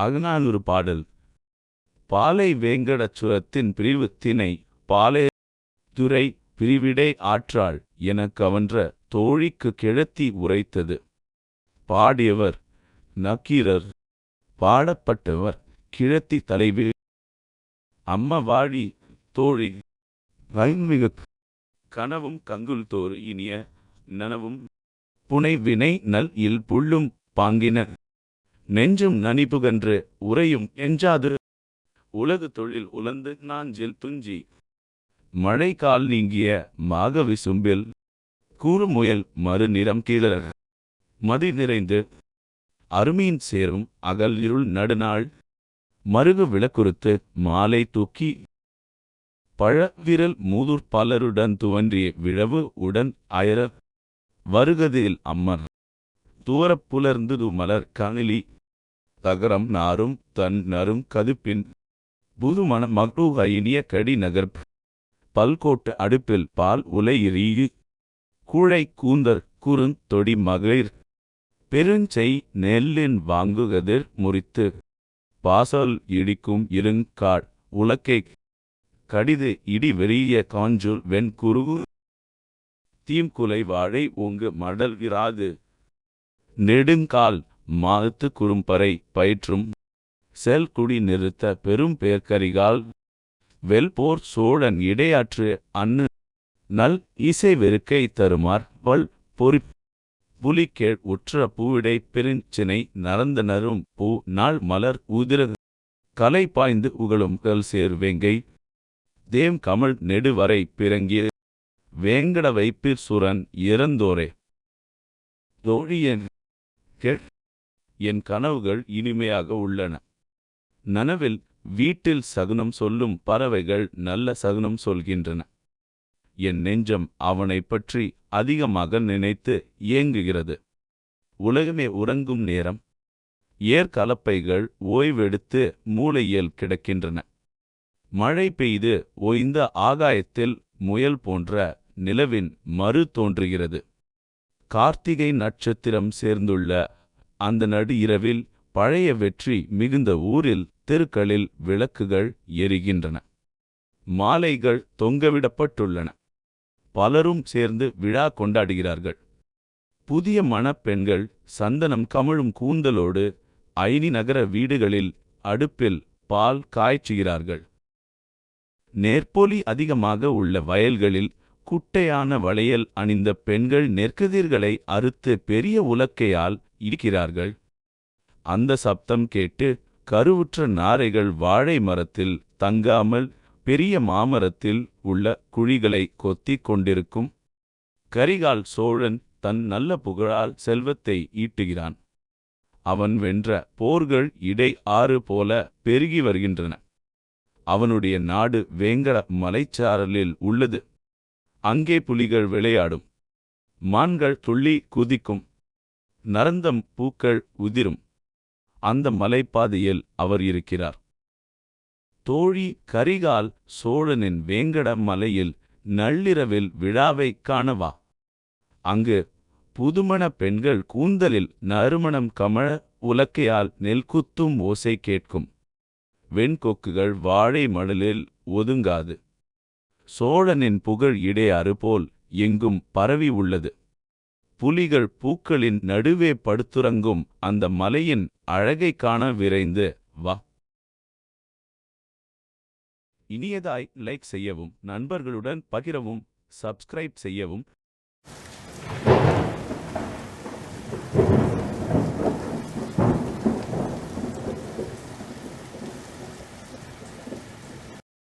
அகநானூறு பாடல். பாலை வேங்கடச்சுரத்தின் பிரிவு திணை பாலே துரை பிரிவிடை ஆற்றாள் எனக் கவன்ற தோழிக்கு கிழத்தி உரைத்தது. பாடியவர் நக்கீரர். பாடப்பட்டவர் கிழத்தி தலைவி. அம்மவாழி தோழி. வைமிகு கனவும் கங்குல் தோறு இனிய நனவும். புனைவினை நல் இல் புள்ளும் பாங்கின நெஞ்சும் நனிபுகன்று உறையும் எஞ்சாது. உலகு தொழில் உலந்து நாஞ்சில் துஞ்சி. மழை கால் நீங்கிய மாக விசும்பில் கூறுமுயல் மறுநிறம் கீழர். மதி நிறைந்து அருமீன் சேரும் அகல் இருள் நடுநாள். மருகு விளக்குறுத்து மாலை தூக்கி. பழ விரல் மூதூர் பலருடன் துவன்றிய விழவு உடன் அயர. வருகதில் அம்மர் துவரப் புலர்ந்துது மலர் கணிலி. தகரம் நாரும் தன் நரும் கதுப்பின் புதுமண மக்ரூக இனிய கடி நகர்ப் பல்கோட்டு அடுப்பில் பால் உலையிறீ கூழை கூந்தர் குறுந் தொடி மகளிர் பெருஞ்செய் நெல்லின் வாங்குகதிர் முறித்து பாசல் இடிக்கும் இருங்காட் உலக்கை கடிது இடி வெறிய காஞ்சுல் வெண் குருகு தீம்குலை வாழை ஓங்கு மடல் இராது நெடுங்கால் மாதத்து குறும்பறை பயிற்றும் செல் குடி நிறுத்த பெரும் பேர்க்கரிகால் வெல்போர் சோழன் இடையாற்று அன்னு நல் இசை வெறுக்கை தருமார் வல் பொறி புலிக்கேள் உற்ற பூவிடை பெருஞ்சினை நரந்த நரும் பூ நாள் மலர் உதிர கலை பாய்ந்து உகளும் கல் சேர்வேங்கை தேம் கமல் நெடுவரை பிறங்கிய வேங்கட வைப்பிற் சுரன் இறந்தோரே தோழியன் கேள் என் கனவுகள் இனிமையாக உள்ளன. நனவில் வீட்டில் சகுனம் சொல்லும் பறவைகள் நல்ல சகுனம் சொல்கின்றன. என் நெஞ்சம் அவனைப் பற்றி அதிகமாக நினைத்து ஏங்குகிறது. உலகமே உறங்கும் நேரம். ஏற்கலப்பைகள் ஓய்வெடுத்து மூளையில் கிடக்கின்றன. மழை பெய்து ஓய்ந்த ஆகாயத்தில் முயல் போன்ற நிலவின் மறு தோன்றுகிறது. கார்த்திகை நட்சத்திரம் சேர்ந்துள்ள அந்த நடு இரவில் பழைய வெற்றி மிகுந்த ஊரில் தெருக்களில் விளக்குகள் எரிகின்றன. மாலைகள் தொங்கவிடப்பட்டுள்ளன. பலரும் சேர்ந்து விழா கொண்டாடுகிறார்கள். புதிய மணப்பெண்கள் சந்தனம் கமழும் கூந்தலோடு ஐனி நகர வீடுகளில் அடுப்பில் பால் காய்ச்சுகிறார்கள். நேர்ப்பொலி அதிகமாக உள்ள வயல்களில் குட்டையான வளையல் அணிந்த பெண்கள் நெற்கதிர்களை அறுத்து பெரிய உலக்கையால் இடிக்கிறார்கள் அந்த சப்தம் கேட்டு கருவுற்ற நாரைகள் வாழை மரத்தில் தங்காமல் பெரிய மாமரத்தில் உள்ள குழிகளை கொத்திக் கொண்டிருக்கும். கரிகால் சோழன் தன் நல்ல புகழால் செல்வத்தை ஈட்டுகிறான். அவன் வென்ற போர்கள் இடை ஆறு போல பெருகி வருகின்றன. அவனுடைய நாடு வேங்கட மலைச்சாரலில் உள்ளது. அங்கே புலிகள் விளையாடும். மான்கள் துள்ளி குதிக்கும். நரந்தம் பூக்கள் உதிரும். அந்த மலைப்பாதையில் அவர் இருக்கிறார். தோழி கரிகால் சோழனின் வேங்கட மலையில் நள்ளிரவில் விழாவை காணவா அங்கு புதுமண பெண்கள் கூந்தலில் நறுமணம் கமழ உலக்கையால் நெல்குத்தும் ஓசை கேட்கும். வெண்கொக்குகள் வாழை மடலில் ஒதுங்காது. சோழனின் புகழ் இடையாறு போல் எங்கும் பரவி உள்ளது. புலிகள் பூக்களின் நடுவே படுத்துறங்கும் அந்த மலையின் அழகை காண விரைந்து வா. இனியதாய் லைக் செய்யவும் நண்பர்களுடன் பகிரவும் சப்ஸ்கிரைப் செய்யவும்